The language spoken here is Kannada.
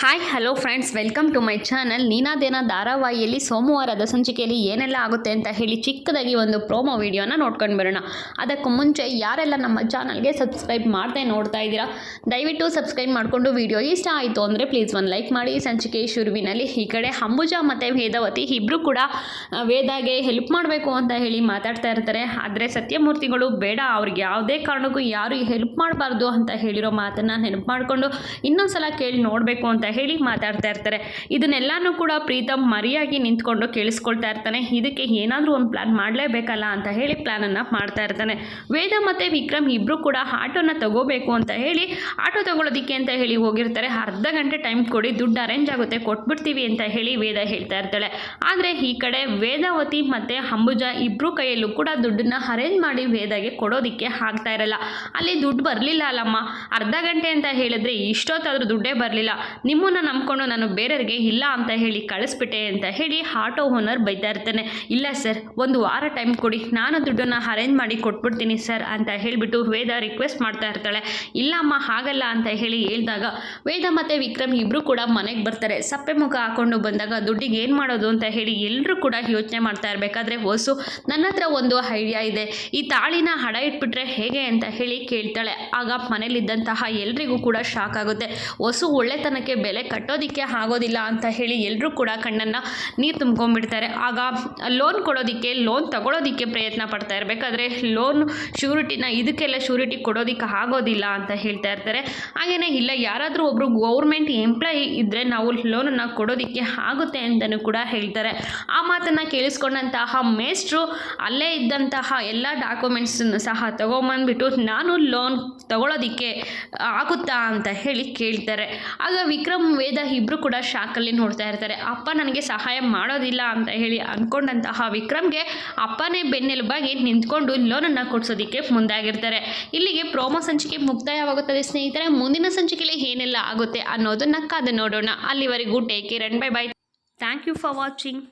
Hi hello friends welcome to my channel Neenadena ಧಾರಾವಾಹಿಯಲ್ಲಿ ಸೋಮವಾರದ ಸಂಚಿಕೆಯಲ್ಲಿ ಏನೆಲ್ಲ ಆಗುತ್ತೆ ಅಂತ ಹೇಳಿ ಚಿಕ್ಕದಾಗಿ ಒಂದು ಪ್ರೋಮೋ ವಿಡಿಯೋನ ನೋಡ್ಕೊಂಡು ಬರೋಣ. ಅದಕ್ಕೂ ಮುಂಚೆ ಯಾರೆಲ್ಲ ನಮ್ಮ ಚಾನಲ್ಗೆ ಸಬ್ಸ್ಕ್ರೈಬ್ ಮಾಡದೆ ನೋಡ್ತಾ ಇದ್ದೀರಾ, ದಯವಿಟ್ಟು ಸಬ್ಸ್ಕ್ರೈಬ್ ಮಾಡಿಕೊಂಡು ವಿಡಿಯೋ ಇಷ್ಟ ಆಯಿತು ಅಂದರೆ ಪ್ಲೀಸ್ ಒಂದು ಲೈಕ್ ಮಾಡಿ. ಸಂಚಿಕೆ ಶುರುವಿನಲ್ಲಿ ಈ ಕಡೆ ಅಂಬುಜ ಮತ್ತು ವೇದವತಿ ಇಬ್ಬರು ಕೂಡ ವೇದಾಗೆ ಹೆಲ್ಪ್ ಮಾಡಬೇಕು ಅಂತ ಹೇಳಿ ಮಾತಾಡ್ತಾ ಇರ್ತಾರೆ. ಆದರೆ ಸತ್ಯಮೂರ್ತಿಗಳು ಬೇಡ, ಅವ್ರಿಗೆ ಯಾವುದೇ ಕಾರಣಕ್ಕೂ ಯಾರು ಹೆಲ್ಪ್ ಮಾಡಬಾರ್ದು ಅಂತ ಹೇಳಿರೋ ಮಾತನ್ನು ನೆನಪು ಮಾಡಿಕೊಂಡು ಇನ್ನೊಂದು ಸಲ ಕೇಳಿ ನೋಡಬೇಕು ಅಂತ ಹೇಳಿ ಮಾತಾಡ್ತಾ ಇರ್ತಾರೆ. ಇದನ್ನೆಲ್ಲನೂ ಕೂಡ ಪ್ರೀತಮ್ ಮರಿಯಾಗಿ ನಿಂತ್ಕೊಂಡು ಕೇಳಿಸ್ಕೊಳ್ತಾ ಇರ್ತಾನೆ. ಇದಕ್ಕೆ ಏನಾದರೂ ಒಂದು ಪ್ಲಾನ್ ಮಾಡಲೇಬೇಕಲ್ಲ ಅಂತ ಹೇಳಿ ಪ್ಲ್ಯಾನನ್ನು ಮಾಡ್ತಾ ಇರ್ತಾನೆ. ವೇದ ಮತ್ತು ವಿಕ್ರಮ್ ಇಬ್ಬರು ಕೂಡ ಆಟೋನ ತಗೋಬೇಕು ಅಂತ ಹೇಳಿ ಆಟೋ ತಗೊಳೋದಿಕ್ಕೆ ಅಂತ ಹೇಳಿ ಹೋಗಿರ್ತಾರೆ. ಅರ್ಧ ಗಂಟೆ ಟೈಮ್ ಕೊಡಿ, ದುಡ್ಡು ಅರೇಂಜ್ ಆಗುತ್ತೆ, ಕೊಟ್ಬಿಡ್ತೀವಿ ಅಂತ ಹೇಳಿ ವೇದ ಹೇಳ್ತಾ ಇರ್ತಾಳೆ. ಆದರೆ ಈ ಕಡೆ ವೇದಾವತಿ ಮತ್ತು ಅಂಬುಜ ಇಬ್ಬರು ಕೈಯಲ್ಲೂ ಕೂಡ ದುಡ್ಡನ್ನ ಅರೇಂಜ್ ಮಾಡಿ ವೇದಾಗೆ ಕೊಡೋದಿಕ್ಕೆ ಆಗ್ತಾ ಇರಲ್ಲ. ಅಲ್ಲಿ ದುಡ್ಡು ಬರಲಿಲ್ಲ ಅಲ್ಲಮ್ಮ. ಅರ್ಧ ಗಂಟೆ ಅಂತ ಹೇಳಿದ್ರೆ ಇಷ್ಟೊತ್ತಾದರೂ ದುಡ್ಡೇ ಬರಲಿಲ್ಲ. ನಿಮ್ಮನ್ನು ನಂಬ್ಕೊಂಡು ನಾನು ಬೇರೆಯವ್ರಿಗೆ ಇಲ್ಲ ಅಂತ ಹೇಳಿ ಕಳಿಸ್ಬಿಟ್ಟೆ ಅಂತ ಹೇಳಿ ಆಟೋ ಓನರ್ ಬೈತಾ ಇರ್ತಾನೆ. ಇಲ್ಲ ಸರ್, ಒಂದು ವಾರ ಟೈಮ್ ಕೊಡಿ. ನಾನು ದುಡ್ಡನ್ನು ಅರೇಂಜ್ ಮಾಡಿ ಕೊಟ್ಬಿಡ್ತೀನಿ ಸರ್ ಅಂತ ಹೇಳಿಬಿಟ್ಟು ವೇದ ರಿಕ್ವೆಸ್ಟ್ ಮಾಡ್ತಾ ಇರ್ತಾಳೆ. ಇಲ್ಲಮ್ಮ, ಹಾಗಲ್ಲ ಅಂತ ಹೇಳಿ ಹೇಳಿದಾಗ ವೇದ ಮತ್ತು ವಿಕ್ರಮ್ ಇಬ್ಬರು ಕೂಡ ಮನೆಗೆ ಬರ್ತಾರೆ. ಸಪ್ಪೆ ಮುಖ ಹಾಕೊಂಡು ಬಂದಾಗ ದುಡ್ಡಿಗೆ ಏನು ಮಾಡೋದು ಅಂತ ಹೇಳಿ ಎಲ್ಲರೂ ಕೂಡ ಯೋಚನೆ ಮಾಡ್ತಾ ಇರಬೇಕಾದ್ರೆ ಹೊಸು, ನನ್ನ ಹತ್ರ ಒಂದು ಐಡಿಯಾ ಇದೆ. ಈ ತಾಳಿನ ಹಡ ಇಟ್ಬಿಟ್ರೆ ಹೇಗೆ ಅಂತ ಹೇಳಿ ಕೇಳ್ತಾಳೆ. ಆಗ ಮನೇಲಿದ್ದಂತಹ ಎಲ್ರಿಗೂ ಕೂಡ ಶಾಕ್ ಆಗುತ್ತೆ. ಹೊಸು ಒಳ್ಳೆತನಕ್ಕೆ ಬೆಲೆ ಕಟ್ಟೋದಕ್ಕೆ ಆಗೋದಿಲ್ಲ ಅಂತ ಹೇಳಿ ಎಲ್ಲರೂ ಕೂಡ ಕಣ್ಣನ್ನು ನೀರು ತುಂಬ್ಕೊಂಡ್ಬಿಡ್ತಾರೆ. ಆಗ ಲೋನ್ ಕೊಡೋದಕ್ಕೆ ಲೋನ್ ತಗೊಳ್ಳೋದಕ್ಕೆ ಪ್ರಯತ್ನ ಪಡ್ತಾ ಇರಬೇಕಾದ್ರೆ ಲೋನ್ ಶ್ಯೂರಿಟಿನ ಇದಕ್ಕೆಲ್ಲ ಶ್ಯೂರಿಟಿ ಕೊಡೋದಕ್ಕೆ ಆಗೋದಿಲ್ಲ ಅಂತ ಹೇಳ್ತಾ ಇರ್ತಾರೆ. ಹಾಗೆಯೇ ಇಲ್ಲ, ಯಾರಾದರೂ ಒಬ್ಬರು ಗೌರ್ಮೆಂಟ್ ಎಂಪ್ಲಾಯಿ ಇದ್ದರೆ ನಾವು ಲೋನನ್ನು ಕೊಡೋದಕ್ಕೆ ಆಗುತ್ತೆ ಅಂತಲೂ ಕೂಡ ಹೇಳ್ತಾರೆ. ಆ ಮಾತನ್ನು ಕೇಳಿಸ್ಕೊಂಡಂತಹ ಮೇಸ್ಟ್ರು ಅಲ್ಲೇ ಇದ್ದಂತಹ ಎಲ್ಲ ಡಾಕ್ಯುಮೆಂಟ್ಸನ್ನು ಸಹ ತಗೊಂಬಂದ್ಬಿಟ್ಟು, ನಾನು ಲೋನ್ ತಗೊಳ್ಳೋದಕ್ಕೆ ಆಗುತ್ತಾ? ಅಂತ ಹೇಳಿ ಕೇಳ್ತಾರೆ. ಆಗ ವಿಕ್ರಮ್ ವೇದ ಇಬ್ಬರು ಕೂಡ ಶಾಕಲ್ಲಿ ನೋಡ್ತಾ ಇರ್ತಾರೆ. ಅಪ್ಪ ನನಗೆ ಸಹಾಯ ಮಾಡೋದಿಲ್ಲ ಅಂತ ಹೇಳಿ ಅಂದ್ಕೊಂಡಂತಹ ವಿಕ್ರಮ್ಗೆ ಅಪ್ಪನೇ ಬೆನ್ನೆಲುಬಾಗಿ ನಿಂತ್ಕೊಂಡು ಲೋನನ್ನು ಕೊಡಿಸೋದಕ್ಕೆ ಮುಂದಾಗಿರ್ತಾರೆ. ಇಲ್ಲಿಗೆ ಪ್ರೋಮೋ ಸಂಚಿಕೆ ಮುಕ್ತಾಯವಾಗುತ್ತದೆ ಸ್ನೇಹಿತರೆ. ಮುಂದಿನ ಸಂಚಿಕೆಯಲ್ಲಿ ಏನೆಲ್ಲ ಆಗುತ್ತೆ ಅನ್ನೋದನ್ನ ಕಾದು ನೋಡೋಣ. ಅಲ್ಲಿವರೆಗೂ take care and bye bye thank you for watching